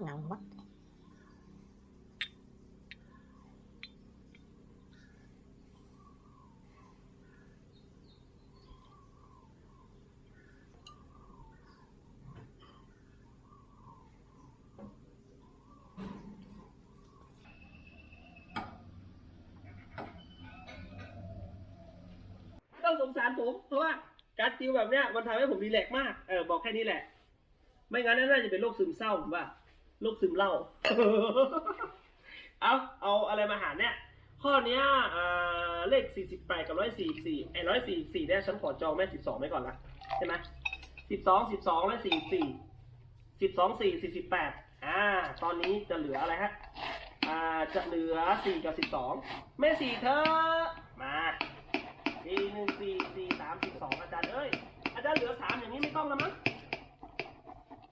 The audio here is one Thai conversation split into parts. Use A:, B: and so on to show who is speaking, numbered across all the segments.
A: เหงวะ
B: ไม่ต้องสงสารผมเพราะว่าการติวแบบเนี้ยมันทำให้ผมรีแลกซ์มาก เออบอกแค่นี้แหละ ไม่งั้นน่าจะเป็นโรคซึมเศร้าผมว่า โรคซึมเหล้า เอาเอาอะไรมาหารเนี่ย ข้อเนี้ยอ่าเลข 48 กับ 144ไอ้144เนี่ยฉันขอจองแม่ 12ไว้ก่อนละใช่ไหม12 12 และ 44 12 4 48 อ่า ตอนนี้จะเหลืออะไรฮะ อ่า จะเหลือ 4 กับ 12 แม่สี่เธอ มาสี่หนึ่งสี่สี่สามสิบสองอาจารย์เอ้ย อาจารย์เหลือสามอย่างนี้ไม่ต้องแล้วมั้ง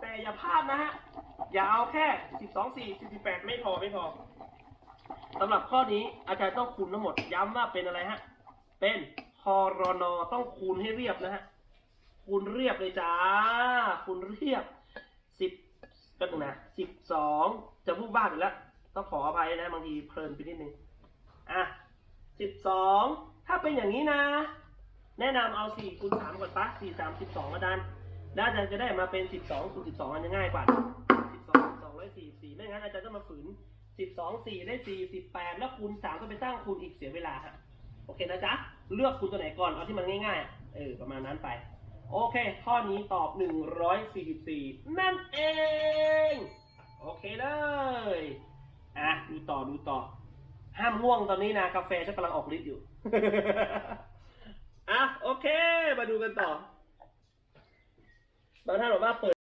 B: แต่อย่าพลาดนะฮะ อย่าเอาแค่สิบสองสี่สิบแปดไม่พอไม่พอสำหรับข้อนี้อาจารย์ต้องคูณทั้งหมด ย้ำว่าเป็นอะไรฮะ เป็นคอรนอต้องคูณให้เรียบนะฮะ คูณเรียบเลยจ้า คูณเรียบสิบก็ตรงนะสิบสองจะพูดบ้าไปแล้ว ต้องขออภัยนะบางทีเพลินไปนิดนึง อะสิบสองถ้าเป็นอย่างนี้นะ แนะนำเอาสี่คูณสามก่อนปะสี่สามสิบสองอาจารย์แล้วอาจารย์จะได้มาเป็นสิบสองคูณสิบสองอันจะง่ายกว่า ร้อยสี่สี่ไม่งั้นอาจารย์ต้องมาฝืนสิบสองสี่ได้สี่สิบแปดแล้วคูณสามก็ไปตั้งคูณอีกเสียเวลาฮะโอเคนะจ๊ะ เลือกคูณตัวไหนก่อน เอาที่มันง่ายๆ เออ ประมาณนั้นไป โอเค ข้อนี้ตอบหนึ่งร้อยสี่สิบสี่นั่นเอง โอเคเลย อะ ดูต่อ ดูต่อ ห้ามง่วงตอนนี้นะ กาแฟฉันกำลังออกฤทธิ์อยู่ อะ โอเค มาดูกันต่อบางท่านบอกว่าเปิด